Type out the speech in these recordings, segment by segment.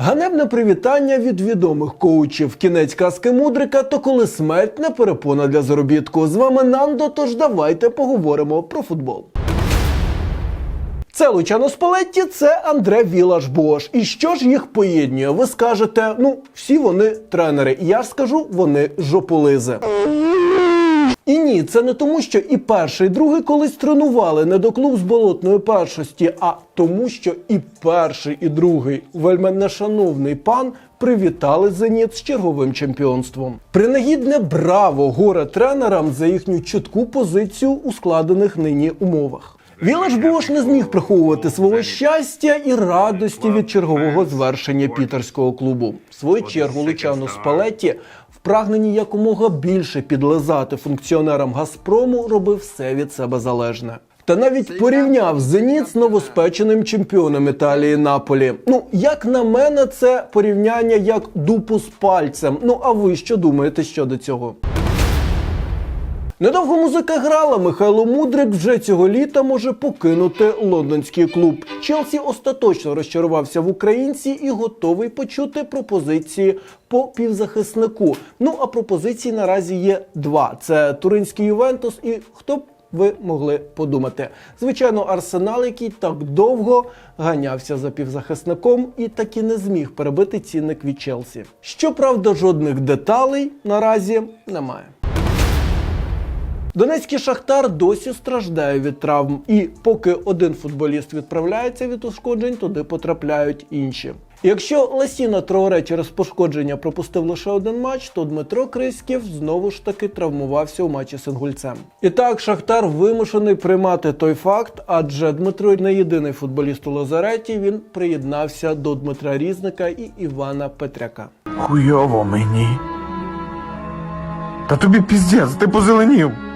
Ганебне привітання від відомих коучів. Кінець казки мудрика, то коли смерть не перепона для заробітку. З вами Нандо, тож давайте поговоримо про футбол. Це Лучано Спалетті, це Андре Вілаш Бош. І що ж їх поєднує? Ви скажете, ну, всі вони тренери. І я ж скажу, вони жополизи. І ні, це не тому, що і перший, і другий колись тренували не до клуб з болотної першості, а тому, що і перший, і другий вельми нешановний пан привітали Зеніт з черговим чемпіонством. Принагідне браво горе тренерам за їхню чітку позицію у складених нині умовах. Вілаш Бош не зміг приховувати свого щастя і радості від чергового звершення пітерського клубу. В свою чергу Лучано Спалетті в прагненні якомога більше підлизати функціонерам Газпрому робив все від себе залежне. Та навіть порівняв Зеніт з новоспеченим чемпіоном Італії Наполі. Ну, як на мене, це порівняння як дупу з пальцем. Ну а ви що думаєте щодо цього? Недовго музика грала. Михайло Мудрик вже цього літа може покинути лондонський клуб. Челсі остаточно розчарувався в українці і готовий почути пропозиції по півзахиснику. Ну а пропозицій наразі є два: це туринський Ювентус і хто б ви могли подумати. Звичайно, арсенал, який так довго ганявся за півзахисником і так і не зміг перебити цінник від Челсі. Щоправда, жодних деталей наразі немає. Донецький шахтар досі страждає від травм, і поки один футболіст відправляється від ушкоджень, туди потрапляють інші. Якщо Ласіна Троре через пошкодження пропустив лише один матч, то Дмитро Криськів знову ж таки травмувався у матчі з Інгульцем. І так, Шахтар вимушений приймати той факт, адже Дмитро не єдиний футболіст у Лазареті. Він приєднався до Дмитра Різника і Івана Петряка. Хуйово мені. Та тобі піздець, ти позеленів.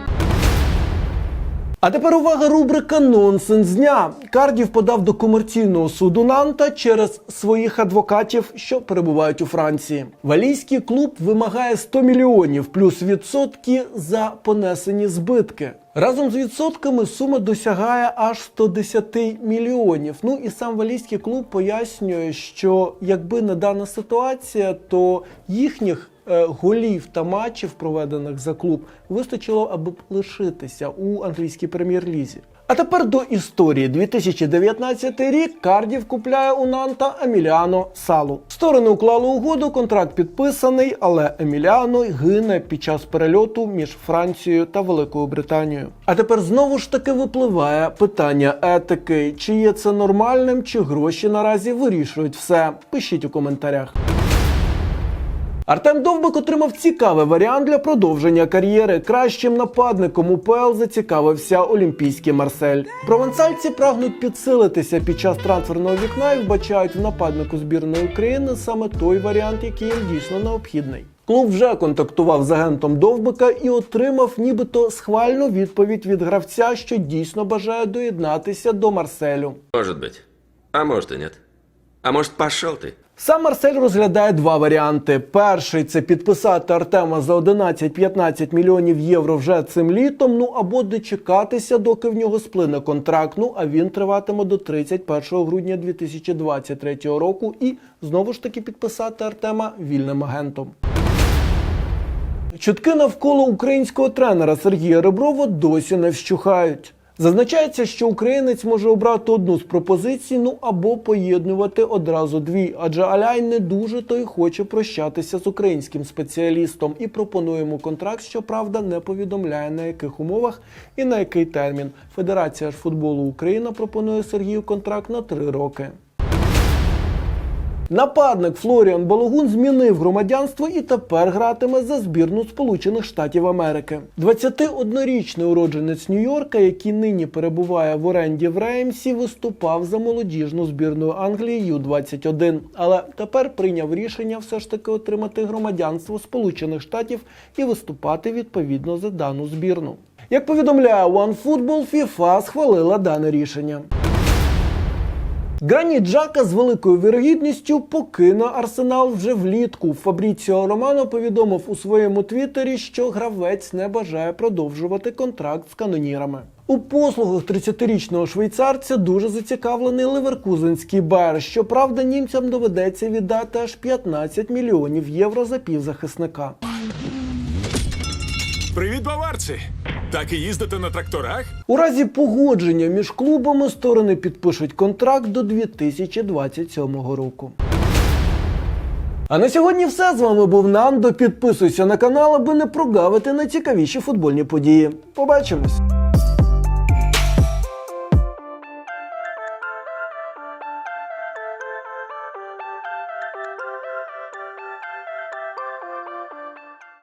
А тепер увага рубрика Нонсенс дня. Кардів подав до комерційного суду Нанта через своїх адвокатів, що перебувають у Франції. Валійський клуб вимагає 100 мільйонів плюс відсотки за понесені збитки. Разом з відсотками сума досягає аж 110 мільйонів. Ну і сам валійський клуб пояснює, що якби не дана ситуація, то їхніх голів та матчів, проведених за клуб, вистачило, аби лишитися у англійській прем'єр-лізі. А тепер до історії. 2019 рік Кардів купляє у Нанта Еміліано Салу. Сторони уклали угоду, контракт підписаний, але Еміліано гине під час перельоту між Францією та Великою Британією. А тепер знову ж таки випливає питання етики: чи є це нормальним, чи гроші наразі вирішують все. Пишіть у коментарях. Артем Довбик отримав цікавий варіант для продовження кар'єри. Кращим нападником УПЛ зацікавився Олімпійський Марсель. Провансальці прагнуть підсилитися під час трансферного вікна і вбачають в нападнику збірної України саме той варіант, який їм дійсно необхідний. Клуб вже контактував з агентом Довбика і отримав нібито схвальну відповідь від гравця, що дійсно бажає доєднатися до Марселю. Может быть. А может и нет. А может, пошел ты? Сам Марсель розглядає два варіанти. Перший це підписати Артема за 11-15 мільйонів євро вже цим літом. Ну або дочекатися, доки в нього сплине контракт. Ну а він триватиме до 31 грудня 2023 року. І знову ж таки підписати Артема вільним агентом. Чутки навколо українського тренера Сергія Реброва досі не вщухають. Зазначається, що українець може обрати одну з пропозицій, ну або поєднувати одразу дві, адже Аляй не дуже то й хоче прощатися з українським спеціалістом і пропонуємо контракт, що правда не повідомляє на яких умовах і на який термін. Федерація ж футболу Україна пропонує Сергію контракт на три роки. Нападник Флоріан Балогун змінив громадянство і тепер гратиме за збірну Сполучених Штатів Америки. 21-річний уродженець Нью-Йорка, який нині перебуває в оренді в Реймсі, виступав за молодіжну збірну Англії Ю-21, але тепер прийняв рішення все ж таки отримати громадянство Сполучених Штатів і виступати відповідно за дану збірну. Як повідомляє OneFootball, FIFA схвалила дане рішення. Грані Джака з великою вірогідністю покине Арсенал вже влітку. Фабріціо Романо повідомив у своєму твіттері, що гравець не бажає продовжувати контракт з канонірами. У послугах 30-річного швейцарця дуже зацікавлений ливеркузенський бар. Щоправда, німцям доведеться віддати аж 15 мільйонів євро за півзахисника. Привіт, баварці! Так і їздити на тракторах? У разі погодження між клубами сторони підпишуть контракт до 2027 року. А на сьогодні все. З вами був Нандо. Підписуйся на канал, аби не прогавити найцікавіші футбольні події. Побачимось!